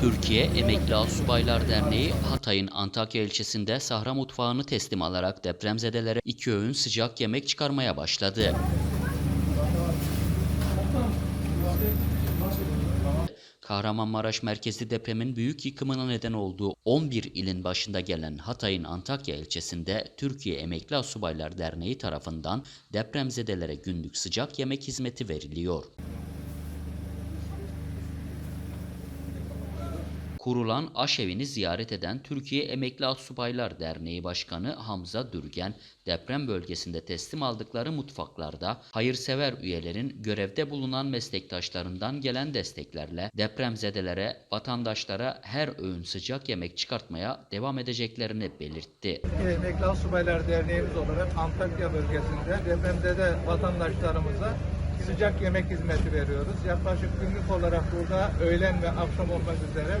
Türkiye Emekli Asubaylar Derneği Hatay'ın Antakya ilçesinde Sahra Mutfağı'nı teslim alarak depremzedelere iki öğün sıcak yemek çıkarmaya başladı. Kahramanmaraş merkezli depremin büyük yıkımına neden olduğu 11 ilin başında gelen Hatay'ın Antakya ilçesinde Türkiye Emekli Asubaylar Derneği tarafından depremzedelere günlük sıcak yemek hizmeti veriliyor. Kurulan aşevini ziyaret eden Türkiye Emekli Asubaylar Derneği Başkanı Hamza Dürgen, deprem bölgesinde teslim aldıkları mutfaklarda hayırsever üyelerin görevde bulunan meslektaşlarından gelen desteklerle depremzedelere, vatandaşlara her öğün sıcak yemek çıkartmaya devam edeceklerini belirtti. Emekli Subaylar Derneğimiz olarak Antakya bölgesinde depremzede vatandaşlarımıza sıcak yemek hizmeti veriyoruz. Yaklaşık günlük olarak burada öğlen ve akşam olmak üzere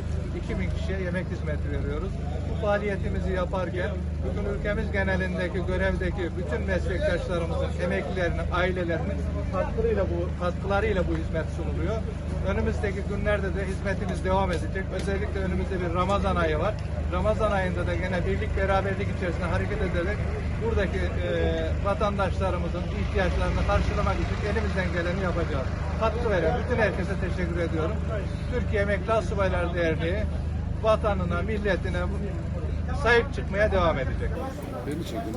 2000 kişiye yemek hizmeti veriyoruz. Bu faaliyetimizi yaparken bugün ülkemiz genelindeki görevdeki bütün meslektaşlarımızın emeklilerinin, ailelerinin katkılarıyla bu katkılarıyla bu hizmet sunuluyor. Önümüzdeki günlerde de hizmetimiz devam edecek. Özellikle önümüzde bir Ramazan ayı var. Ramazan ayında da gene birlik beraberlik içerisinde hareket ederek buradaki e, vatandaşlarımızın ihtiyaçlarını karşılamak için elimizden geleni yapacağız. Katkı veren bütün herkese teşekkür ediyorum. Türkiye Emekli Asubaylar Derneği vatanına, milletine sahip çıkmaya devam edecek. Beni çekin,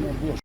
beni boş.